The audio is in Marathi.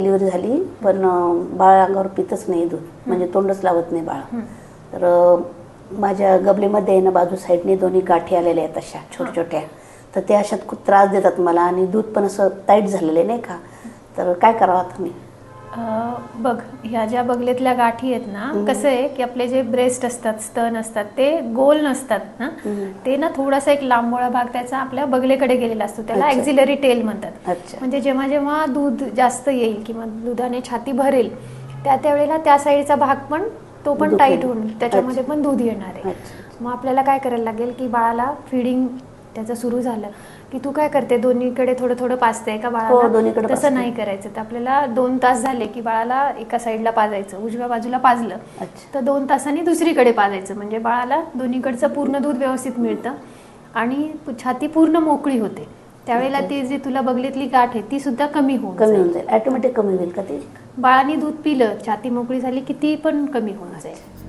डिलिव्हरी झाली पण बाळ अंगावर पितच नाही दूध. म्हणजे तोंडच लावत नाही बाळ. तर माझ्या गबलीमध्ये आहे ना बाजू साईडने दोन्ही गाठी आलेल्या आहेत अशा छोट्या छोट्या तर त्या अशात खूप त्रास देतात मला आणि दूध पण असं टाईट झालेलं आहे नाही का? तर काय करावं आता मी? बघ ह्या ज्या बगलेतल्या गाठी आहेत ना कसं आहे की आपले जे ब्रेस्ट असतात स्तन असतात ते गोल नसतात ना ते ना थोडासा एक लांबोळा भाग त्याचा आपल्या बगलेकडे गेलेला असतो. त्याला. एक्झिलरी टेल म्हणतात. म्हणजे जेव्हा जेव्हा दूध जास्त येईल किंवा दुधाने छाती भरेल त्या त्यावेळेला त्या साईडचा भाग पण तो पण टाईट. होऊन त्याच्यामध्ये पण दूध येणार आहे. मग आपल्याला काय करायला लागेल की बाळाला फिडिंग त्याचं सुरू झालं. की तू काय करते? दोन्हीकडे थोडं थोडं पाजते का हो, बाळाला पाजते. तसं नाही करायचं. तर आपल्याला दोन तास झाले की बाळाला एका साईडला पाजायचं. उजव्या बाजूला पाजलं. अच्छा. तर दोन तासांनी दुसरीकडे पाजायचं. म्हणजे बाळाला दोन्हीकडचं पूर्ण दूध व्यवस्थित मिळतं. आणि छाती पूर्ण मोकळी होते. त्यावेळेला ती जी तुला बगलीतली गाठ आहे ती सुद्धा कमी होऊन कमी जाईल. होऊन जाईल. ऑटोमॅटिक कमी होईल का ते? बाळाने दूध पिलं छाती मोकळी झाली की ती पण कमी होऊन जाईल.